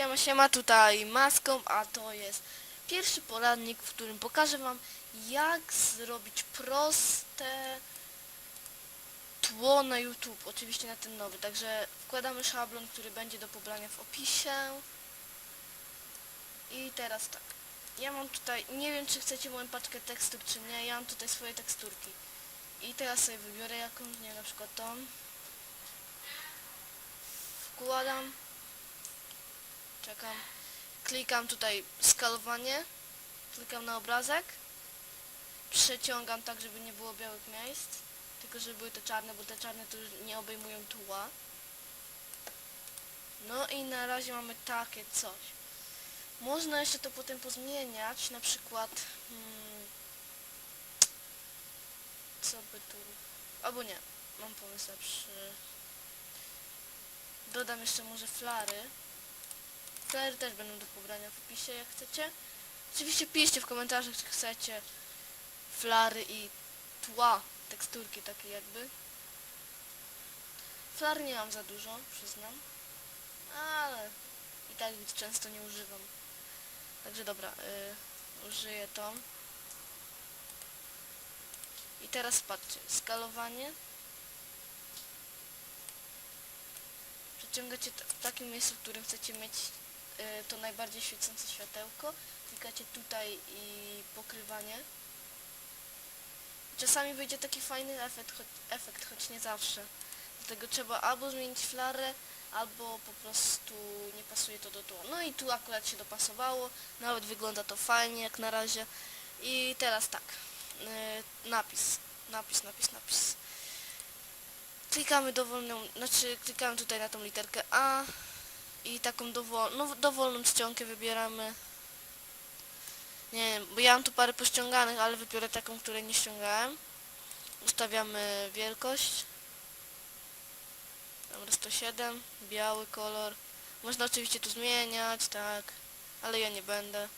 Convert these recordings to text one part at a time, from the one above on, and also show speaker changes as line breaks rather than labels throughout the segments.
Siema, siema, tutaj Maską, a to jest pierwszy poradnik, w którym pokażę wam jak zrobić proste tło na YouTube, oczywiście na ten nowy, także wkładamy szablon, który będzie do pobrania w opisie. I teraz tak, ja mam tutaj, nie wiem czy chcecie moją paczkę tekstur czy nie, ja mam tutaj swoje teksturki. I teraz sobie wybiorę jakąś, nie na przykład tą. Wkładam czekam. Klikam tutaj skalowanie. Klikam na obrazek. Przeciągam tak, żeby nie było białych miejsc. Tylko żeby były te czarne, bo te czarne to już nie obejmują tła. No i na razie mamy takie coś. Można jeszcze to potem pozmieniać na przykład hmm, co by tu albo nie, mam pomysł lepszy. Dodam jeszcze może flary Flary też będą do pobrania w opisie, jak chcecie. Oczywiście piszcie w komentarzach, czy chcecie flary i tła, teksturki takie jakby. Flar nie mam za dużo, przyznam. Ale i tak ich często nie używam. Także dobra, y, użyję to. I teraz patrzcie, skalowanie. Przeciągacie w takim miejscu, w którym chcecie mieć to najbardziej świecące światełko. Klikacie tutaj i pokrywanie. Czasami wyjdzie taki fajny efekt, choć, efekt, choć nie zawsze. Dlatego trzeba albo zmienić flarę, albo po prostu nie pasuje to do tła. No i tu akurat się dopasowało, nawet wygląda to fajnie jak na razie. I teraz tak, y, napis, napis, napis, napis. Klikamy dowolną, znaczy klikamy tutaj na tą literkę A i taką dowol, no, dowolną czcionkę wybieramy. Nie wiem, bo ja mam tu parę pościąganych, ale wybiorę taką, której nie ściągałem. Ustawiamy wielkość. Dobra, 107, biały kolor. Można oczywiście tu zmieniać, tak, ale ja nie będę.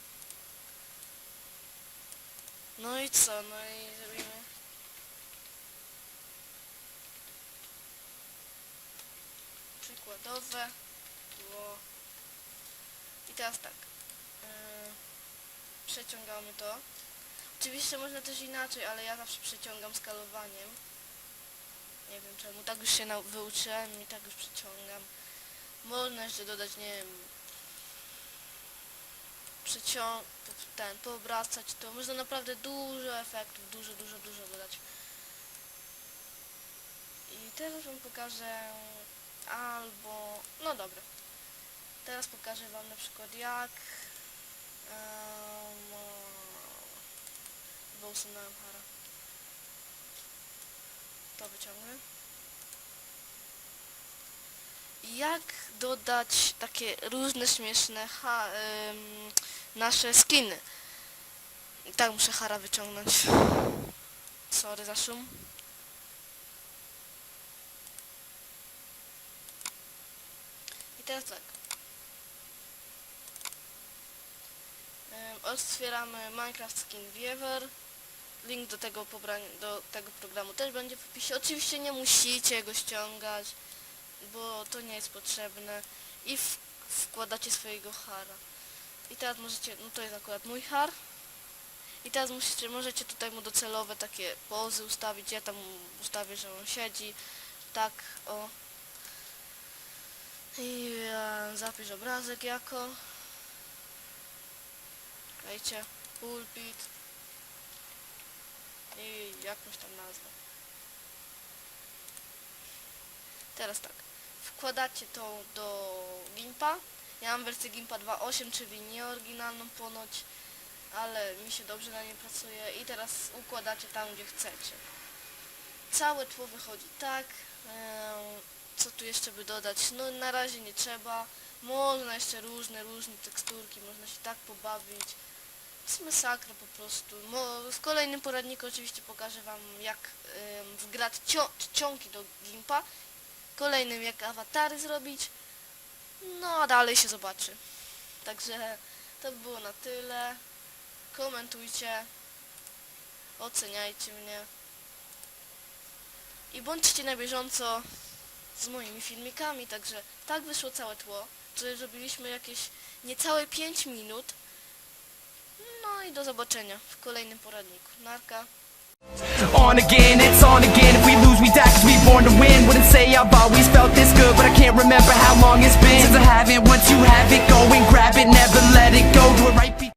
No i co, no i zrobimy przykładowe I teraz tak. Yy, przeciągamy to. Oczywiście można też inaczej, ale ja zawsze przeciągam skalowaniem. Nie wiem czemu, tak już się wyuczyłem i tak już przeciągam. Można jeszcze dodać, nie wiem, przeciąg, ten, poobracać to. Można naprawdę dużo efektów, dużo, dużo, dużo dodać. I teraz wam pokażę albo, no dobra. Teraz pokażę wam na przykład jak um, bo usunąłem para. To wyciągnę. Jak dodać takie różne śmieszne ha, nasze skiny. I tak muszę hara wyciągnąć. Sorry za szum. I teraz tak. Otwieramy Minecraft Skin Viewer. Link do tego, do tego programu też będzie w opisie. Oczywiście nie musicie go ściągać, bo to nie jest potrzebne. I wkładacie swojego hara. I teraz możecie, no to jest akurat mój har. I teraz musicie, możecie tutaj mu docelowe takie pozy ustawić. Ja tam ustawię, że on siedzi. Tak, o. I e, zapisz obrazek jako. Czekajcie. Pulpit. I jakąś tam nazwę. Teraz tak. Wkładacie to do Gimpa. Ja mam wersję Gimpa 2.8, czyli nie oryginalną ponoć, ale mi się dobrze na niej pracuje. I teraz układacie tam, gdzie chcecie. Całe tło wychodzi tak. Co tu jeszcze by dodać? No na razie nie trzeba. Można jeszcze różne, różne teksturki, można się tak pobawić. Masakra po prostu. Mo, w kolejnym poradniku oczywiście pokażę Wam jak ym, wgrać cio do Gimpa. Kolejnym jak awatary zrobić. No a dalej się zobaczy. Także to by było na tyle. Komentujcie. Oceniajcie mnie. I bądźcie na bieżąco z moimi filmikami. Także tak wyszło całe tło. Tutaj zrobiliśmy jakieś niecałe 5 minut. No i do zobaczenia w kolejnym poradniku. Narka.
On again, it's on again. If we lose, we die cause we born to win. Wouldn't say I've always felt this good, but I can't remember how long it's been since I haven't. Once you have it, go and grab it, never